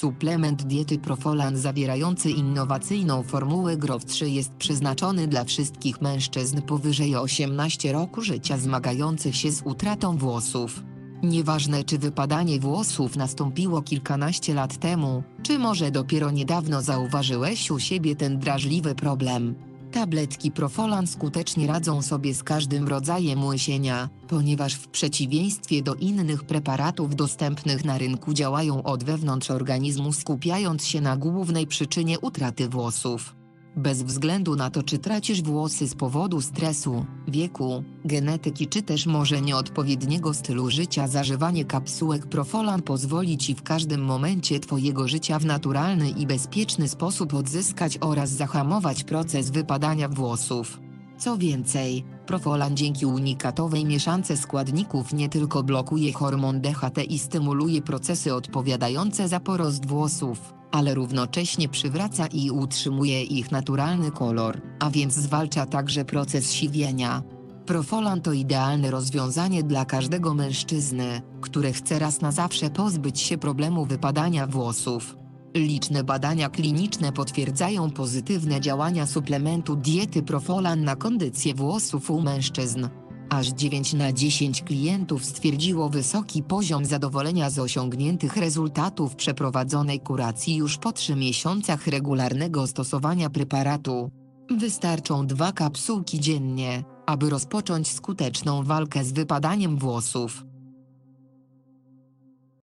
Suplement diety Profolan zawierający innowacyjną formułę GROW3 jest przeznaczony dla wszystkich mężczyzn powyżej 18 roku życia zmagających się z utratą włosów. Nieważne czy wypadanie włosów nastąpiło kilkanaście lat temu, czy może dopiero niedawno zauważyłeś u siebie ten drażliwy problem. Tabletki Profolan skutecznie radzą sobie z każdym rodzajem łysienia, ponieważ w przeciwieństwie do innych preparatów dostępnych na rynku działają od wewnątrz organizmu skupiając się na głównej przyczynie utraty włosów. Bez względu na to, czy tracisz włosy z powodu stresu, wieku, genetyki czy też może nieodpowiedniego stylu życia, zażywanie kapsułek Profolan pozwoli Ci w każdym momencie Twojego życia w naturalny i bezpieczny sposób odzyskać oraz zahamować proces wypadania włosów. Co więcej, Profolan dzięki unikatowej mieszance składników nie tylko blokuje hormon DHT i stymuluje procesy odpowiadające za porost włosów, ale równocześnie przywraca i utrzymuje ich naturalny kolor, a więc zwalcza także proces siwienia. Profolan to idealne rozwiązanie dla każdego mężczyzny, który chce raz na zawsze pozbyć się problemu wypadania włosów. Liczne badania kliniczne potwierdzają pozytywne działania suplementu diety Profolan na kondycję włosów u mężczyzn. Aż 9 na 10 klientów stwierdziło wysoki poziom zadowolenia z osiągniętych rezultatów przeprowadzonej kuracji już po 3 miesiącach regularnego stosowania preparatu. Wystarczą dwa kapsułki dziennie, aby rozpocząć skuteczną walkę z wypadaniem włosów.